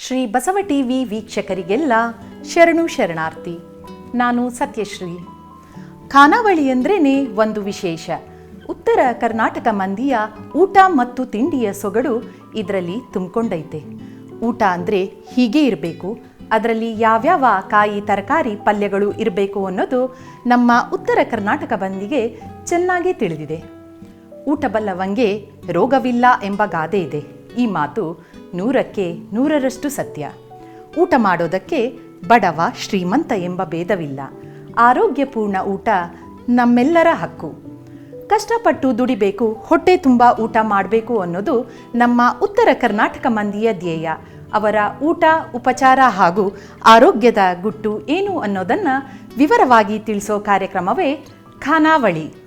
Shri Basava TV ವೀಕ್ಷಕರಿಗೆಲ್ಲ ಶರಣು ಶರಣಾರ್ಥಿ, ನಾನು ಸತ್ಯಶ್ರೀ. ಖಾನಾವಳಿ ಅಂದ್ರೇ ಒಂದು ವಿಶೇಷ. ಉತ್ತರ ಕರ್ನಾಟಕ ಮಂದಿಯ ಊಟ ಮತ್ತು ತಿಂಡಿಯ ಸೊಗಡು ಇದರಲ್ಲಿ ತುಂಬಿಕೊಂಡೈತೆ. ಊಟ ಅಂದರೆ ಹೀಗೆ ಇರಬೇಕು. ಅದರಲ್ಲಿ ಯಾವ್ಯಾವ ಕಾಯಿ ತರಕಾರಿ ಪಲ್ಯಗಳು ಇರಬೇಕು ಅನ್ನೋದು ನಮ್ಮ ಉತ್ತರ ಕರ್ನಾಟಕ ಬಂದಿಗೆ ಚೆನ್ನಾಗಿ ತಿಳಿದಿದೆ. ಊಟ ಬಲ್ಲವಂಗೆ ರೋಗವಿಲ್ಲ ಎಂಬ ಗಾದೆ ಇದೆ. ಈ ಮಾತು ನೂರಕ್ಕೆ ನೂರರಷ್ಟು ಸತ್ಯ. ಊಟ ಮಾಡೋದಕ್ಕೆ ಬಡವ ಶ್ರೀಮಂತ ಎಂಬ ಭೇದವಿಲ್ಲ. ಆರೋಗ್ಯಪೂರ್ಣ ಊಟ ನಮ್ಮೆಲ್ಲರ ಹಕ್ಕು. ಕಷ್ಟಪಟ್ಟು ದುಡಿಬೇಕು, ಹೊಟ್ಟೆ ತುಂಬ ಊಟ ಮಾಡಬೇಕು ಅನ್ನೋದು ನಮ್ಮ ಉತ್ತರ ಕರ್ನಾಟಕ ಮಂದಿಯ ಧ್ಯೇಯ. ಅವರ ಊಟ, ಉಪಚಾರ ಹಾಗೂ ಆರೋಗ್ಯದ ಗುಟ್ಟು ಏನು ಅನ್ನೋದನ್ನು ವಿವರವಾಗಿ ತಿಳಿಸೋ ಕಾರ್ಯಕ್ರಮವೇ ಖಾನಾವಳಿ.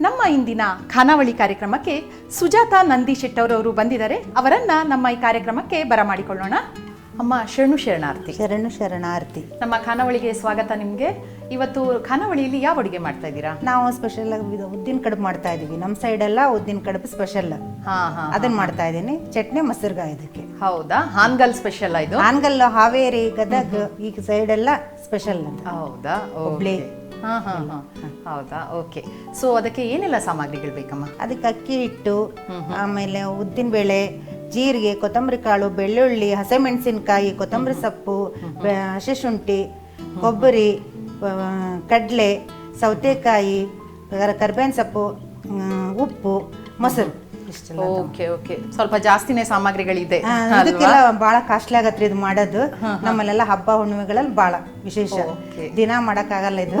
ನಮ್ಮ ಇಂದಿನ ಖಾನಾವಳಿ ಕಾರ್ಯಕ್ರಮಕ್ಕೆ ಸುಜಾತಾ ನಂದಿ ಶೆಟ್ಟವರವರು ಬಂದಿದ್ದಾರೆ. ಅವರನ್ನ ನಮ್ಮ ಈ ಕಾರ್ಯಕ್ರಮಕ್ಕೆ ಬರಮಾಡಿಕೊಳ್ಳೋಣ. ಅಮ್ಮ ಶರಣು ಶರಣಾರ್ಥಿ. ಶರಣು ಶರಣಾರ್ಥಿ. ನಮ್ಮ ಖಾನಾವಳಿಗೆ ಸ್ವಾಗತ ನಿಮಗೆ. ಇವತ್ತು ಖಾನಾವಳಿಯಲ್ಲಿ ಯಾವ ಅಡುಗೆ ಮಾಡ್ತಾ ಇದ್ದೀರಾ? ನಾವು ಸ್ಪೆಷಲ್ ಉದ್ದಿನ ಕಡುಬು ಮಾಡ್ತಾ ಇದೀವಿ ನಮ್ಮ ಸೈಡ್ ಎಲ್ಲ ಉದ್ದಿನ ಕಡುಬು ಸ್ಪೆಷಲ್ ಹಾ ಹಾ ಅದನ್ನ ಮಾಡ್ತಾ ಇದ್ದೀನಿ. ಚಟ್ನಿ ಮೊಸರುಗಾಯಿ ಇದಕ್ಕೆ. ಹೌದಾ? ಹಾನ್ಗಲ್ ಸ್ಪೆಷಲ್ ಇದು? ಹಾನ್ಗಲ್ ಹಾವೇರಿ ಗದಗ್ ಈ ಸೈಡ್ ಎಲ್ಲ ಸ್ಪೆಷಲ್ ಹೌದಾ? ಹುಬ್ಳಿ. ಹಾ ಹಾಂ ಹಾಂ. ಹೌದಾ? ಓಕೆ ಸೊ ಅದಕ್ಕೆ ಏನೆಲ್ಲ ಸಾಮಗ್ರಿಗಳು ಬೇಕಮ್ಮ? ಅದಕ್ಕೆ ಅಕ್ಕಿ ಹಿಟ್ಟು ಆಮೇಲೆ ಉದ್ದಿನ ಬೇಳೆ ಜೀರಿಗೆ ಕೊತ್ತಂಬರಿ ಕಾಳು ಬೆಳ್ಳುಳ್ಳಿ ಹಸಿಮೆಣಸಿನಕಾಯಿ ಕೊತ್ತಂಬರಿ ಸೊಪ್ಪು ಹಸಿ ಶುಂಠಿ ಕೊಬ್ಬರಿ ಕಡಲೆ ಸೌತೆಕಾಯಿ ಕರ್ಬೇವಿನ ಸೊಪ್ಪು ಉಪ್ಪು ಮೊಸರು. ಓಕೆ ಓಕೆ ಸ್ವಲ್ಪ ಜಾಸ್ತಿನೇ ಸಾಮಗ್ರಿಗಳಿದೆ. ಅದಕ್ಕೆಲ್ಲ ಬಹಳ ಕಾಸ್ಟ್ಲಿ ಆಗತ್ರಿ ಇದು ಮಾಡೋದು. ನಮ್ಮಲ್ಲೆಲ್ಲ ಹಬ್ಬ ಹುಣ್ಣಿಮೆಗಳಲ್ಲಿ ಬಹಳ ವಿಶೇಷ. ದಿನ ಮಾಡಕ್ ಆಗಲ್ಲ ಇದು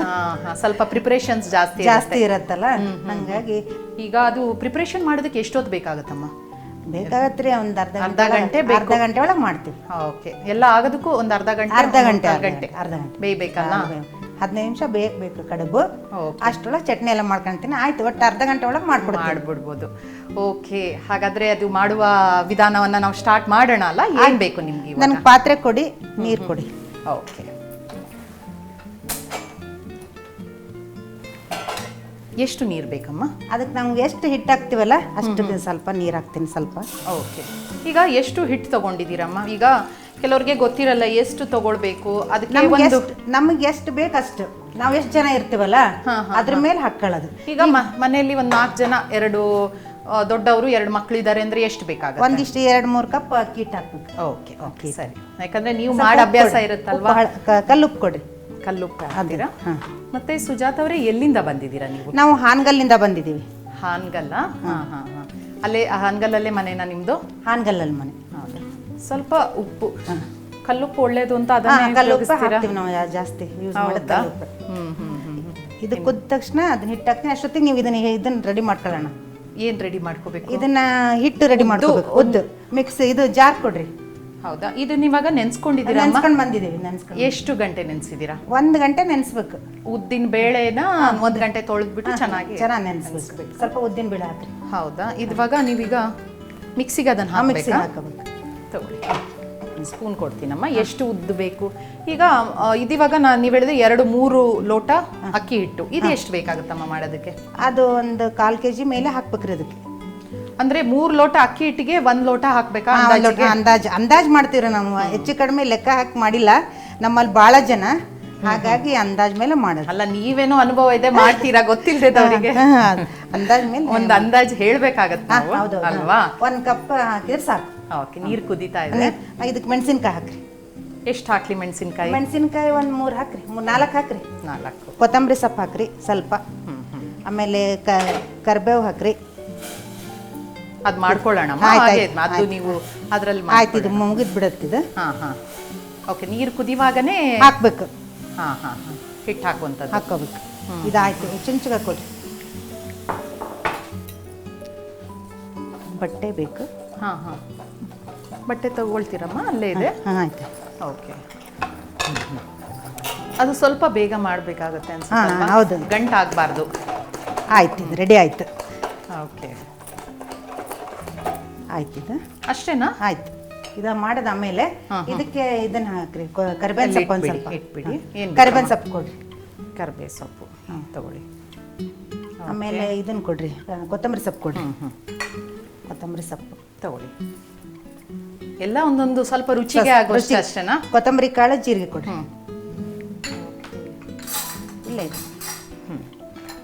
ಸ್ವಲ್ಪ ಪ್ರಿಪರೇಷನ್ಸ್ ಜಾಸ್ತಿ ಜಾಸ್ತಿ ಇರತ್ತಲ್ಲ? ಹಂಗಾಗಿ ಈಗ ಅದು ಪ್ರಿಪರೇಷನ್ ಮಾಡೋದಕ್ಕೆ ಎಷ್ಟೊತ್ತು ಬೇಕಾಗತ್ತಮ್ಮ? ಬೇಕಾಗತ್ರಿ ಒಂದ್ ಅರ್ಧ ಅರ್ಧ ಗಂಟೆ ಅರ್ಧ ಗಂಟೆ ಒಳಗೆ ಮಾಡ್ತೀವಿ. ಓಕೆ ಎಲ್ಲ ಆಗೋದಕ್ಕೂ ಒಂದು ಅರ್ಧ ಗಂಟೆ ಅರ್ಧ ಗಂಟೆ ಗಂಟೆ. ಅರ್ಧ ಗಂಟೆ. ಬೇಯ್ಬೇಕಲ್ಲ? ಹದಿನೈದು ನಿಮಿಷ ಬೇಕು ಕಡುಬು. ಅಷ್ಟೊಳಗೆ ಚಟ್ನಿ ಎಲ್ಲ ಮಾಡ್ಕೊಂತೀನಿ. ಆಯ್ತು ಒಟ್ಟು ಅರ್ಧ ಗಂಟೆ ಒಳಗೆ ಮಾಡ್ಬಿಡ್ತೀನಿ ಮಾಡ್ಬಿಡ್ಬೋದು. ಓಕೆ ಹಾಗಾದ್ರೆ ಅದು ಮಾಡುವ ವಿಧಾನವನ್ನ ನಾವು ಸ್ಟಾರ್ಟ್ ಮಾಡೋಣ ಅಲ್ಲ? ಏನು ಬೇಕು ನಿಮಗೆ ನನ್ಗೆ ಪಾತ್ರೆ ಕೊಡಿ ನೀರು ಕೊಡಿ. ಓಕೆ ಎಷ್ಟು ನೀರು ಬೇಕಮ್ಮ? ಅದಕ್ಕೆ ನಮ್ಗೆ ಎಷ್ಟು ಹಿಟ್ಟು ಹಾಕ್ತಿವಲ್ಲ ಅಷ್ಟು ಸ್ವಲ್ಪ ನೀರು ಹಾಕ್ತೀನಿ ಸ್ವಲ್ಪ. ಓಕೆ ಈಗ ಎಷ್ಟು ಹಿಟ್ಟು ತಗೊಂಡಿದ್ದೀರಮ್ಮ? ಈಗ ಕೆಲವ್ರಿಗೆ ಗೊತ್ತಿರಲ್ಲ ಎಷ್ಟು ತಗೊಳ್ಬೇಕು ಅದಕ್ಕೆ ನಮ್ಗೆ ಒಂದು ಎಷ್ಟು ನಮಗೆ ಎಷ್ಟು ಬೇಕು ಅಷ್ಟು. ನಾವು ಎಷ್ಟು ಜನ ಇರ್ತೀವಲ್ಲ ಅದ್ರ ಮೇಲೆ ಹಾಕೊಳ್ಳೋದು. ಈಗ ಮನೆಯಲ್ಲಿ ಒಂದು ನಾಲ್ಕು ಜನ ಎರಡು ದೊಡ್ಡವರು ಎರಡು ಮಕ್ಕಳಿದ್ದಾರೆ ಅಂದ್ರೆ ಎಷ್ಟು ಬೇಕಾಗುತ್ತೆ? ಒಂದಿಷ್ಟು ಎರಡು ಮೂರು ಕಪ್ ಅಕ್ಕಿ ಹಾಕ್ಬೇಕು. ಓಕೆ ಓಕೆ ಸರಿ. ಯಾಕಂದ್ರೆ ನೀವು ಮಾಡಿ ಅಭ್ಯಾಸ ಇರುತ್ತಲ್ವಾ? ಕಲ್ಲುಪ್ ಹಳ- ಕ- ಕಲ್ಲುಪ್ಪು ಕೊಡ್ರಿ ಕಲ್ಲುಪ್ಪು ಹಾಕ್ತೀರಾ? ಮತ್ತೆ ಸುಜಾತ ಅವರೇ ಎಲ್ಲಿಂದ ಬಂದಿದ್ದೀರಾ ನೀವು? ನಾವು ಹಾನಗಲ್ಲಿಂದ ಬಂದಿದ್ದೀವಿ. ಹಾನ್ಗಲ್ಲ? ಹಾ. ಹಾ ಹಾ ಅಲ್ಲೇ ಹಾನ್ಗಲ್ಲಲ್ಲೇ ಮನೆನಾ ನಿಮ್ದು? ಹಾನ್ಗಲ್ಲಲ್ಲಿ ಮನೆ. ಸ್ವಲ್ಪ ಉಪ್ಪು ಕಲ್ಲುಪ್ಪು ಒಳ್ಳೇದು ಅಂತ ಅದನ್ನ ಅದನ್ನೇ ಕಲ್ಲುಪ್ಪು ಹಾಕ್ತೀವಿ ನಾವು ಜಾಸ್ತಿ ಯೂಸ್ ಮಾಡೋದು ಹೌದಾ ಕಲ್ಲುಪ್ಪು. ಹ್ಮ್ ಹ್ಮ್ ಹ್ಮ್ ಹ್ಮ್. ಇದು ಕುದ್ದ ತಕ್ಷಣ ಅದನ್ನ ಹಿಟ್ಟು ಹಾಕ್ತೀನಿ. ಅಷ್ಟೊತ್ತಿಗೆ ನೀವು ಇದನ್ನ ಇದನ್ನ ರೆಡಿ ಮಾಡ್ಕೊಳ್ಳೋಣ. ಏನ್ ರೆಡಿ ಮಾಡ್ಕೋಬೇಕು? ಇದನ್ನ ಹಿಟ್ಟು ರೆಡಿ ಮಾಡ್ಕೋಬೇಕು. ಉದ್ದು. ಮಿಕ್ಸ್ ಇದು ಜಾರ್ ಕೊಡ್ರಿ. ಹೌದಾ? ಇದು ಇವಾಗ ನೆನ್ಸ್ಕೊಂಡಿದ್ದೀರಾ ಅಮ್ಮ? ನೆನ್ಸ್ಕೊಂಡು ಬಂದಿದ್ದೀವಿ ನೆನ್ಸ್ಕೊಂಡು. ಎಷ್ಟು ಗಂಟೆ ನೆನ್ಸಿದ್ದೀರಾ? ಒಂದ್ ಗಂಟೆ ನೆನ್ಸ್ಬೇಕು. ಉದ್ದಿನ ಬೇಳೆನ ಒಂದ್ ಗಂಟೆ ತೊಳೆದ್ಬಿಟ್ಟು ಚೆನ್ನಾಗಿ ಚೆನ್ನಾಗಿ ನೆನ್ಸ್ಬೇಕು. ಸ್ವಲ್ಪ ಉದ್ದಿನ ಬೇಳೆ ಹಾಕ್ರಿ. ಹೌದಾ? ಇವಾಗ ನೀವೀಗ ಮಿಕ್ಸಿಗೆ ಅದನ್ನ ಮಿಕ್ಸಿ ಹಾಕ್ಬೇಕಾ? ಹಾಕಬೇಕು ತಗೊಳ್ಳಿ. ಸ್ಪೂನ್ ಕೊಡ್ತೀನಮ್ಮ. ಎಷ್ಟು ಉದ್ದು ಬೇಕು? ಈಗ ಇದಿವಾಗ ನಾನು ನೀವು ಹೇಳಿದ್ರೆ ಎರಡು ಮೂರು ಲೋಟ ಅಕ್ಕಿ ಹಿಟ್ಟು. ಇದು ಎಷ್ಟು ಬೇಕಾಗುತ್ತಮ್ಮ ಮಾಡೋದಕ್ಕೆ? ಅದು ಒಂದು ಕಾಲು ಕೆ ಜಿ ಮೇಲೆ ಹಾಕ್ಬೇಕ್ರಿ ಅದಕ್ಕೆ. ಅಂದ್ರೆ ಮೂರ್ ಲೋಟ ಅಕ್ಕಿ ಹಿಟ್ಟಿಗೆ ಒಂದ್ ಲೋಟ ಹಾಕ್ಬೇಕಾ ಅಂದಾಜು ಅಂದಾಜು ಮಾಡ್ತೀವಿ ನಾವು. ಹೆಚ್ಚು ಕಡಿಮೆ ಲೆಕ್ಕ ಹಾಕಿ ಮಾಡಿಲ್ಲ. ನಮ್ಮಲ್ಲಿ ಭಾಳ ಜನ ಹಾಗಾಗಿ ಅಂದಾಜ್ ಮೇಲೆ ಮಾಡೋದು. ಅಲ್ಲ ನೀವೇನೋ ಅನುಭವ ಇದೆ ಮಾಡ್ತೀರಾ? ಗೊತ್ತಿಲ್ಲದೆ ಅವರಿಗೆ ಅಂದಾಜ್ ಮೇಲೆ ಒಂದು ಅಂದಾಜ್ ಹೇಳ್ಬೇಕಾಗತ್ತೆ ಅಲ್ವಾ? ಒಂದು ಕಪ್ ಹಾಕಿದ್ರೆ ಸಾಕು. ಓಕೆ ನೀರ್ ಕುದೀತಾ ಇದೆ. ಇದಕ್ಕೆ ಮೆಣಸಿನ್ಕಾಯಿ ಹಾಕ್ರಿ. ಎಷ್ಟು ಹಾಕ್ಲಿ ಮೆಣಸಿನ್ಕಾಯಿ? ಮೆಣಸಿನ್ಕಾಯಿ ಒಂದು ಮೂರು ಹಾಕ್ರಿ ಮೂರು ನಾಲ್ಕು ಹಾಕ್ರಿ. ನಾಲ್ಕು. ಕೊತ್ತಂಬರಿ ಸೊಪ್ಪು ಹಾಕ್ರಿ ಸ್ವಲ್ಪ. ಆಮೇಲೆ ಕ ಕರ್ಬೇವು ಹಾಕ್ರಿ. ಅದ್ ಮಾಡ್ಕೊಳ್ಳೋಣ ಅದು ನೀವು ಅದ್ರಲ್ಲಿ ಆಯ್ತು ಇದು ಮುಗಿದ್ ಬಿಡತ್ತಿದು ಹಾ ಹಾ. ಓಕೆ ನೀರು ಕುದಿವಾಗನೇ ಹಾಕ್ಬೇಕು. ಹಾ ಹಾ ಹಾ. ಹಿಟ್ಟು ಹಾಕುವಂಥದ್ದು. ಹಾಕೋಬೇಕು ಇದಾಯ್ತು ಚುಂಚುಗ ಕೊಡ್ರಿ. ಬಟ್ಟೆ ಬೇಕು. ಹಾ ಹಾ. ಬಟ್ಟೆ ತಗೊಳ್ತೀರಮ್ಮ? ಅಲ್ಲೇ ಇದೆ? ಹಾಂ ಆಯ್ತು. ಓಕೆ. ಅದು ಸ್ವಲ್ಪ ಬೇಗ ಮಾಡಬೇಕಾಗತ್ತೆ ಹಾ, ಅನ್ಸುತ್ತೆ ಹೌದು. ಗಂಟಾಗಬಾರ್ದು ಆಯ್ತು ಇದು ರೆಡಿ ಆಯ್ತು. ಓಕೆ. ಆಯ್ತು ಇದು? ಅಷ್ಟೇನಾ? ಆಯ್ತು. ಇದು ಮಾಡಿದ ಆಮೇಲೆ ಹಾ, ಇದಕ್ಕೆ ಇದನ್ನ ಹಾಕ್ರಿ. ಕೊ- ಕರಿಬೇವಿನ ಸೊಪ್ಪು ಒಂದು ಸ್ವಲ್ಪ. ಇಟ್ಬಿಡಿ. ಏನು ಕರಿಬೇವಿನ ಸೊಪ್ಪು ಕೊಡ್ರಿ. ಕರಿಬೇವಿನ ಸೊಪ್ಪು. ತಗೊಳ್ಳಿ. ಆಮೇಲೆ ಇದನ್ನ ಕೊಡ್ರಿ. ಆ, ಕೊತ್ತಂಬರಿ ಸೊಪ್ಪು ಕೊಡ್ರಿ. ಕೊತ್ತಂಬರಿ ಸೊಪ್ಪು ತಗೊಳ್ಳಿ. ಎಲ್ಲ ಒಂದೊಂದು ಸ್ವಲ್ಪ ರುಚಿಗೆ ಆಗೋಷ್ಟು ಅಷ್ಟೇನಾ? ಕೊತ್ತಂಬರಿ ಕಾಳು ಜೀರಿಗೆ ಕೊಡಿ. ಇಲ್ಲ ಇದೆ.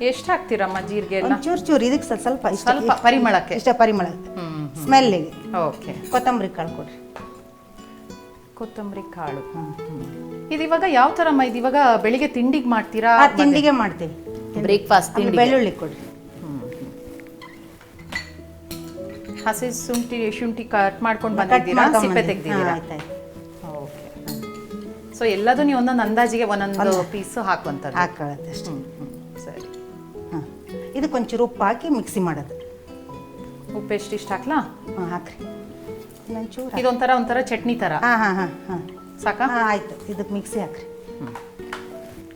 ಎಷ್ಟು ಹಾಕ್ತೀರಮ್ಮ ಜೀರಿಗೆ ಎಲ್ಲ? ಚೂರು ಚೂರು ಇದಕ್ಕೆ ಸ್ವಲ್ಪ ಸ್ವಲ್ಪ ಇಷ್ಟ ಸ್ವಲ್ಪ ಪರಿಮಳಕ್ಕೆ? ಇಷ್ಟ ಪರಿಮಳ ಹ್ಮ್ ಸ್ಮೆಲ್ಲಿಗೆ ಓಕೆ. ಕೊತ್ತಂಬರಿ ಕಾಳು ಕೊಡ್ರಿ. ಕೊತ್ತಂಬರಿ ಕಾಳು. ಇದು ಇವಾಗ ಯಾವ ಥರಮ್ಮ ಇದು ಇವಾಗ ಬೆಳಿಗ್ಗೆ ತಿಂಡಿಗೆ ಮಾಡ್ತೀರಾ? ತಿಂಡಿಗೆ ಮಾಡ್ತೀವಿ. ಬ್ರೇಕ್ಫಾಸ್ಟ್ ಬೆಳ್ಳುಳ್ಳಿ ಕೊಡ್ರಿ. ಹಸಿ ಶುಂಠಿ ಶುಂಠಿ ಕಟ್ ಮಾಡ್ಕೊಂಡು ಬಂದಿದ್ದೀರಾ? ಸಿಪ್ಪೆ. ತೆಗ್ದಿದ್ದೀರಾ? ಓಕೆ ಸೊ ಎಲ್ಲದೂ ನೀವು ಒಂದೊಂದು ಅಂದಾಜಿಗೆ ಒಂದೊಂದು ಪೀಸ್ ಹಾಕುವಂಥದ್ದು. ಹಾಕೊಳ್ಳುತ್ತೆ ಅಷ್ಟೇ. ಸರಿ. ಹಾಂ. ಇದಕ್ಕೆ ಒಂಚೂರು ಉಪ್ಪು ಹಾಕಿ ಮಿಕ್ಸಿ ಮಾಡೋದು. ಉಪ್ಪು ಎಷ್ಟು ಇಷ್ಟ ಹಾಕ್ಲಾ? ಹಾಂ ಹಾಕ್ರಿ. ಒಂಚೂರು ಇದೊಂಥರ ಒಂಥರ ಚಟ್ನಿ ಥರ ಹಾಂ ಹಾಂ ಹಾಂ ಹಾಂ. ಸಾಕಾ? ಹಾಂ ಆಯ್ತು. ಇದಕ್ಕೆ ಮಿಕ್ಸಿ ಹಾಕ್ರಿ.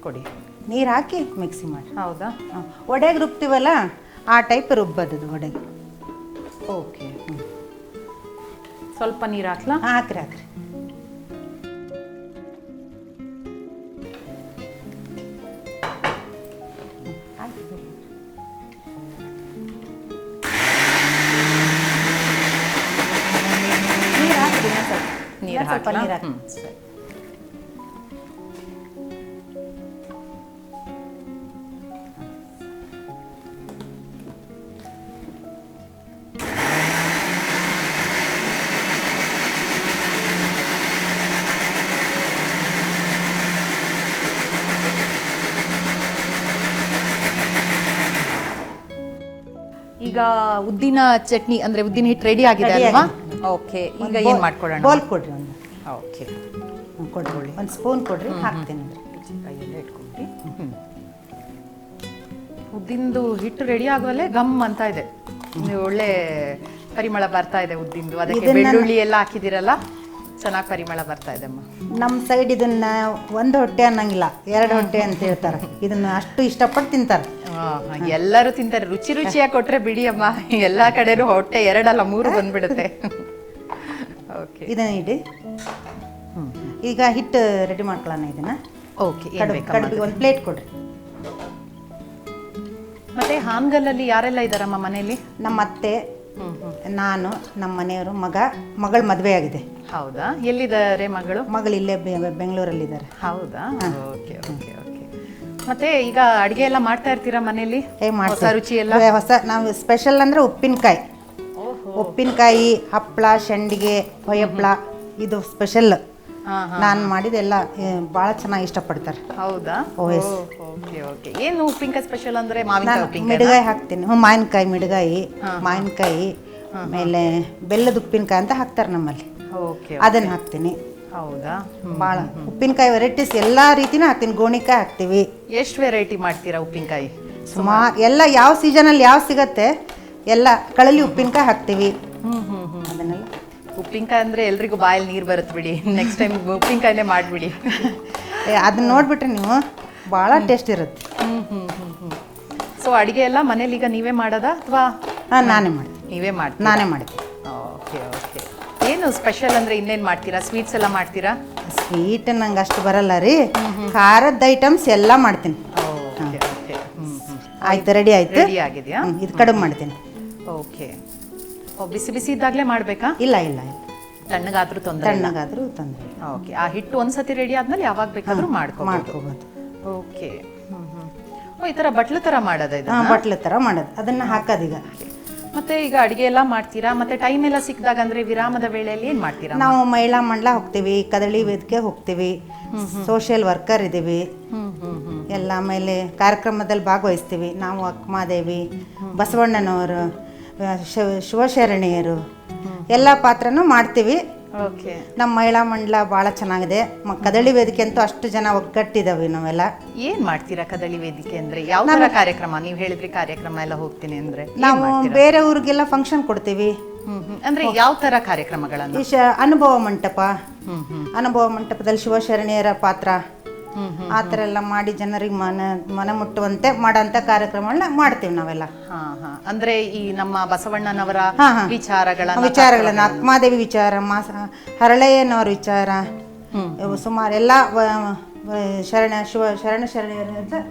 ಕೊಡಿ. ನೀರು ಹಾಕಿ ಮಿಕ್ಸಿ ಮಾಡಿ. ಹೌದಾ? ಹಾಂ. ಒಡೆಗೆ ರುಬ್ತೀವಲ್ಲ? ಆ ಟೈಪ್ ರುಬ್ಬೋದದು ಒಡೆಗೆ. ಓಕೆ ಸ್ವಲ್ಪ ನೀರು ಹಾಕ್ಲಾ? ಹಾಂ ಹಾಕ್ರಿ ಹಾಕ್ರಿ. ನೀರು ಹಾಕ್ರಿ ಇನ್ನೊಂದ್ ಸ್ವಲ್ಪ. ನೀರು ಇನ್ನೊಂದ್ ಈಗ ಉದ್ದಿನ ಚಟ್ನಿ ಅಂದ್ರೆ ಉದ್ದಿನ ಹಿಟ್ಟು ರೆಡಿ ಆಗಿದೆ Ready ಅಲ್ವಾ? ಓಕೆ ಈಗ ಏನ್ ಮಾಡ್ಕೊಳ್ಳೋಣ? ಬಾಲ್ ಕೊಡ್ರಿ ಒಂದು. ಓಕೆ ಹ್ಮ್, ಕೊಡ್ರಿ. ಒಂದು ಸ್ಪೂನ್ ಕೊಡ್ರಿ ಹಾಕ್ತೀನಿ ಕೈಯಲ್ಲೇ ಇಟ್ಕೊಂಡ್ರಿ ಉದ್ದಿಂದು ಹಿಟ್ಟು ರೆಡಿ ಆಗುವಲ್ಲೇ ಗಮ್ ಅಂತ ಇದೆ. ನೀವು ಒಳ್ಳೆ ಪರಿಮಳ ಬರ್ತಾ ಇದೆ ಉದ್ದಿಂದು ಅದಕ್ಕೆ ಇದನ್ನ- ಬೆಳ್ಳುಳ್ಳಿ ಎಲ್ಲ ಹಾಕಿದಿರಲ್ಲ ಚೆನ್ನಾಗಿ ಪರಿಮಳ ಬರ್ತಾ ಇದೆ ಅಮ್ಮ. ನಮ್ಮ ಸೈಡ್ ಇದನ್ನ ಒಂದು ಹೊಟ್ಟೆ ಅನ್ನಂಗಿಲ್ಲ ಎರಡು ಹೊಟ್ಟೆ ಅಂತ ಹೇಳ್ತಾರೆ. ಇದನ್ನ ಅಷ್ಟು ಇಷ್ಟಪಟ್ಟು ತಿಂತಾರೆ. ಎಲ್ಲರೂ ತಿಂತಾರೆ. ರುಚಿ ರುಚಿಯಾಗಿ ಕೊಟ್ರೆ ಬಿಡಿ ಅಮ್ಮ. ಎಲ್ಲ ಕಡೆನೂ ಹೊಟ್ಟೆ ಎರಡಲ್ಲ ಮೂರು ಬಂದ್ಬಿಡುತ್ತೆ. ಓಕೆ ಇದನ್ನ ಇಡಿ. ಈಗ ಹಿಟ್ಟು ರೆಡಿ ಮಾಡ್ಕೊಳ್ಳೋಣ ಇದನ್ನ. ಓಕೆ ಒಂದು ಪ್ಲೇಟ್ ಕೊಡ್ರಿ. ಮತ್ತೆ ಹಾನ್ಗಲ್ಲಲ್ಲಿ ಯಾರೆಲ್ಲ ಇದ್ದಾರಮ್ಮ ಮನೆಯಲ್ಲಿ? ನಮ್ಮ ಅತ್ತೆ ನಾನು ನಮ್ಮ ಮನೆಯವರು ಮಗ ಮಗಳ ಮದುವೆ ಆಗಿದೆ. ಹೌದಾ? ಎಲ್ಲಿದ್ದಾರೆ ಮಗಳು? ಮಗಳು ಇಲ್ಲೇ ಬೆಂಗಳೂರಲ್ಲಿ ಬೆಂಗಳೂರಲ್ಲಿದ್ದಾರೆ. ಹೌದಾ? ಓಕೆ ಓಕೆ ಮತ್ತೆ ಈಗ ಅಡಿಗೆ ಎಲ್ಲ ಮಾಡ್ತಾ ಇರ್ತೀರಾ ಮನೆಯಲ್ಲಿ? ಹೇಗೆ ಹೊಸ ರುಚಿ ಎಲ್ಲ? ಹೊಸ ನಾವು ಸ್ಪೆಷಲ್ ಅಂದ್ರೆ ಉಪ್ಪಿನಕಾಯಿ. ಉಪ್ಪಿನಕಾಯಿ ಹಪ್ಪಳ ಸಂಡಿಗೆ ಹೊಯ್ಯಪ್ಪಳ ಇದು ಸ್ಪೆಷಲ್ ನಾನು ಮಾಡಿದೆಲ್ಲ ಭಾಳ ಚೆನ್ನಾಗಿ ಇಷ್ಟಪಡ್ತಾರೆ. ಹೌದಾ? Okay okay. ಏನು ಉಪ್ಪಿನಕಾಯಿ ಸ್ಪೆಷಲ್ ಅಂದ್ರೆ ಮಾವಿನಕಾಯಿ ನಾನು ಮಿಡಗಾಯಿ ಹಾಕ್ತೀನಿ. ಹ್ಞೂ ಮಾವಿನಕಾಯಿ ಮಿಡಗಾಯಿ ಮಾವಿನಕಾಯಿ ಆಮೇಲೆ ಬೆಲ್ಲದ ಉಪ್ಪಿನಕಾಯಿ ಅಂತ ಹಾಕ್ತಾರೆ ನಮ್ಮಲ್ಲಿ. ಓಕೆ. ಅದನ್ನು ಹಾಕ್ತೀನಿ. ಹೌದಾ? ಭಾಳ ಉಪ್ಪಿನಕಾಯಿ ವೆರೈಟೀಸ್ ಎಲ್ಲ ರೀತಿನೂ ಹಾಕ್ತೀನಿ. ಗೋಣಿಕಾಯಿ ಹಾಕ್ತೀವಿ. ಎಷ್ಟು ವೆರೈಟಿ ಮಾಡ್ತೀರಾ ಉಪ್ಪಿನಕಾಯಿ? ಸುಮಾರು ಎಲ್ಲ ಯಾವ ಸೀಸನಲ್ಲಿ ಯಾವ ಸಿಗತ್ತೆ ಎಲ್ಲ ಕಳಲಿ ಉಪ್ಪಿನಕಾಯಿ ಹಾಕ್ತೀವಿ. ಅದನ್ನೆಲ್ಲ. ಉಪ್ಪಿನಕಾಯಿ ಅಂದ್ರೆ ಎಲ್ರಿಗೂ ಬಾಯಲ್ಲಿ ನೀರು ಬರುತ್ತೆ ಬಿಡಿ. ನೆಕ್ಸ್ಟ್ ಟೈಮ್ ಉಪ್ಪಿನಕಾಯಿನೇ ಮಾಡಿಬಿಡಿ. ಅದನ್ನ ನೋಡ್ಬಿಟ್ರೆ ನೀವು ಭಾಳ ಟೇಸ್ಟ್ ಇರುತ್ತೆ. ಸೊ ಅಡಿಗೆ ಎಲ್ಲ ಮನೇಲಿ ಈಗ ನೀವೇ ಮಾಡೋದಾ ಅಥವಾ ನಾನೇ ಮಾಡ್ತೀನಿ. ನೀವೇ ಮಾಡಿ ನಾನೇ ಮಾಡ್ತೀನಿ. ಏನು ಸ್ಪೆಷಲ್ ಅಂದ್ರೆ ಇನ್ನೇನು ಮಾಡ್ತೀರಾ? ಸ್ವೀಟ್ಸ್ ಎಲ್ಲ ಮಾಡ್ತೀರಾ? ಸ್ವೀಟ್ ನಂಗೆ ಅಷ್ಟು ಬರಲ್ಲ ರೀ. ಖಾರದ ಐಟಮ್ಸ್ ಎಲ್ಲ ಮಾಡ್ತೀನಿ. ಆಯ್ತು ರೆಡಿ ಆಯ್ತು? ರೆಡಿ ಆಗಿದೆಯಾ? ಇದು ಕಡಿಮೆ ಮಾಡ್ತೀನಿ. ಓಕೆ. ಓ ಬಿಸಿ ಬಿಸಿ ಇದ್ದಾಗಲೇ ಮಾಡಬೇಕಾ? ಇಲ್ಲ ಇಲ್ಲ ಇಲ್ಲ. ತಣ್ಣಗಾದ್ರೂ ತೊಂದರೆ ತಣ್ಣಗಾದ್ರೂ ತೊಂದರೆ ಓಕೆ ಆ ಹಿಟ್ಟು ಒಂದ್ಸತಿ ರೆಡಿ ಆದ್ಮೇಲೆ ಯಾವಾಗ ಬೇಕಾದ್ರೂ ಮಾಡ್ಕೊ ಮಾಡ್ಕೋಬೋದು. ಓಕೆ. ಹ್ಞೂ ಹ್ಞೂ ಓ ಈ ಥರ ಬಟ್ಲು ಥರ ಮಾಡೋದು ಬಟ್ಲು ಥರ ಮಾಡೋದು. ಅದನ್ನು ಹಾಕೋದೀಗ ಮತ್ತೆ ಈಗ ಅಡಿಗೆ ಎಲ್ಲ ಮಾಡ್ತೀರಾ? ಮತ್ತೆ ಟೈಮ್ ಎಲ್ಲ ಸಿಕ್ಕಿದಾಗ ಅಂದ್ರೆ ವಿರಾಮದ ವೇಳೆಯಲ್ಲಿ ಏನ್ ಮಾಡ್ತೀರಾ? ನಾವು ಮಹಿಳಾ ಮಂಡಲ ಹೋಗ್ತೀವಿ ಕದಳಿ ವೇದಿಕೆ ಹೋಗ್ತೀವಿ ಸೋಷಿಯಲ್ ವರ್ಕರ್ ಇದ್ದೀವಿ ಹ್ಮ್ ಎಲ್ಲ ಆಮೇಲೆ ಕಾರ್ಯಕ್ರಮದಲ್ಲಿ ಭಾಗವಹಿಸ್ತೀವಿ. ನಾವು ಅಕ್ಕಮಾದೇವಿ ಬಸವಣ್ಣನವರು ಶಿವ- ಶಿವಶರಣೆಯರು ಎಲ್ಲ ಪಾತ್ರನೂ ಮಾಡ್ತೀವಿ. ಓಕೆ. ನಮ್ಮ ಮಹಿಳಾ ಮಂಡಲ ಬಹಳ ಚೆನ್ನಾಗಿದೆ. ಮ ಕದಳಿ ವೇದಿಕೆ ಅಂತೂ ಅಷ್ಟು ಜನ ಒಗ್ಗಟ್ಟಿದಾವೆ ನಾವೆಲ್ಲ. ಏನ್ ಮಾಡ್ತೀರಾ ಕದಳಿ ವೇದಿಕೆ ಅಂದ್ರೆ? ಯಾವ ಕಾರ್ಯಕ್ರಮ? ನೀವು ಹೇಳಿದ್ರಿ ಕಾರ್ಯಕ್ರಮ ಎಲ್ಲ ಹೋಗ್ತೀನಿ ಅಂದ್ರೆ. ಏನ್ ನಾವು ಮಾಡ್ತೀರಾ? ಬೇರೆ ಊರಿಗೆಲ್ಲ ಫಂಕ್ಷನ್ ಕೊಡ್ತೀವಿ. ಹ್ಮ್ ಹ್ಮ್. ಅಂದ್ರೆ ಯಾವ ತರ ಕಾರ್ಯಕ್ರಮಗಳನ್ನು? ಈ ಶ ಅನುಭವ ಮಂಟಪ. ಹ್ಮ್ ಹ್ಮ್. ಅನುಭವ ಮಂಟಪದಲ್ಲಿ ಶಿವಶರಣೆಯರ ಪಾತ್ರ. ಆ ಥರ ಎಲ್ಲ ಮಾಡಿ ಜನರಿಗೆ ಮನ ಮನ ಮುಟ್ಟುವಂತೆ ಮಾಡೋಂಥ ಕಾರ್ಯಕ್ರಮಗಳನ್ನ ಮಾಡ್ತೀವಿ ನಾವೆಲ್ಲ. ಹಾ ಹಾ. ಅಂದ್ರೆ ಈ ನಮ್ಮ ಬಸವಣ್ಣನವರ ವಿಚಾರಗಳ ಹಾ. ವಿಚಾರಗಳನ್ನ ವಿಚಾರಗಳನ್ನ ಅಕ್ಕಮಾದೇವಿ ವಿಚಾರ ಮಾಸ ವಿಚಾರ ಹ್ಮ್. ಇವು ಸುಮಾರು ಎಲ್ಲ ವ- ವ- ಶರಣ ಶಿವ ಶರಣ ಶರಣ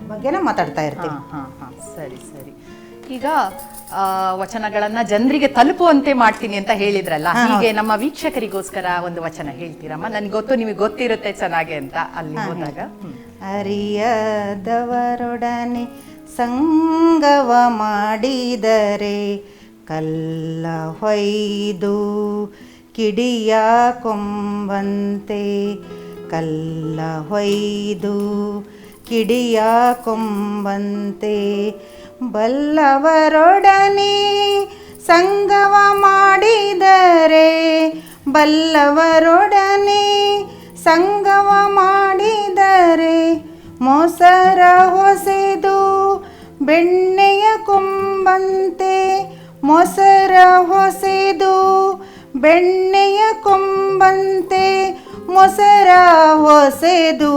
ಬಗ್ಗೆನೇ ಮಾತಾಡ್ತಾ ಇರ್ತೀವಿ. ಹಾ ಹಾ. ಸರಿ ಸರಿ. ಈಗ ವಚನಗಳನ್ನ ಜನರಿಗೆ ತಲುಪುವಂತೆ ಮಾಡ್ತೀನಿ ಅಂತ ಹೇಳಿದ್ರಲ್ಲ ಹೀಗೆ ನಮ್ಮ ವೀಕ್ಷಕರಿಗೋಸ್ಕರ ಒಂದು ವಚನ ಹೇಳ್ತೀರಮ್ಮ? ನನ್ಗೆ ಗೊತ್ತು ನಿಮಗೆ ಗೊತ್ತಿರುತ್ತೆ ಚೆನ್ನಾಗಿ ಅಂತ ಅಲ್ಲಿ ಹೋದಾಗ. ಅರಿಯದವರೊಡನೆ ಸಂಗವ ಮಾಡಿದರೆ ಕಲ್ಲ ಹೊಯ್ದು ಕಿಡಿಯ ಕೊಂಬಂತೆ ಕಲ್ಲ ಹೊಯ್ದು ಕಿಡಿಯ ಕೊಂಬಂತೆ ಬಲ್ಲವರೊಡನೆ ಸಂಗವ ಮಾಡಿದರೆ, ಬಲ್ಲವರೊಡನೆ ಸಂಗವ ಮಾಡಿದರೆ, ಮೊಸರ ಹೊಸೆದು ಬೆಣ್ಣೆಯ ಕೊಂಬಂತೆ, ಮೊಸರ ಹೊಸೆದು ಬೆಣ್ಣೆಯ ಕೊಂಬಂತೆ, ಮೊಸರ ಹೊಸೆದು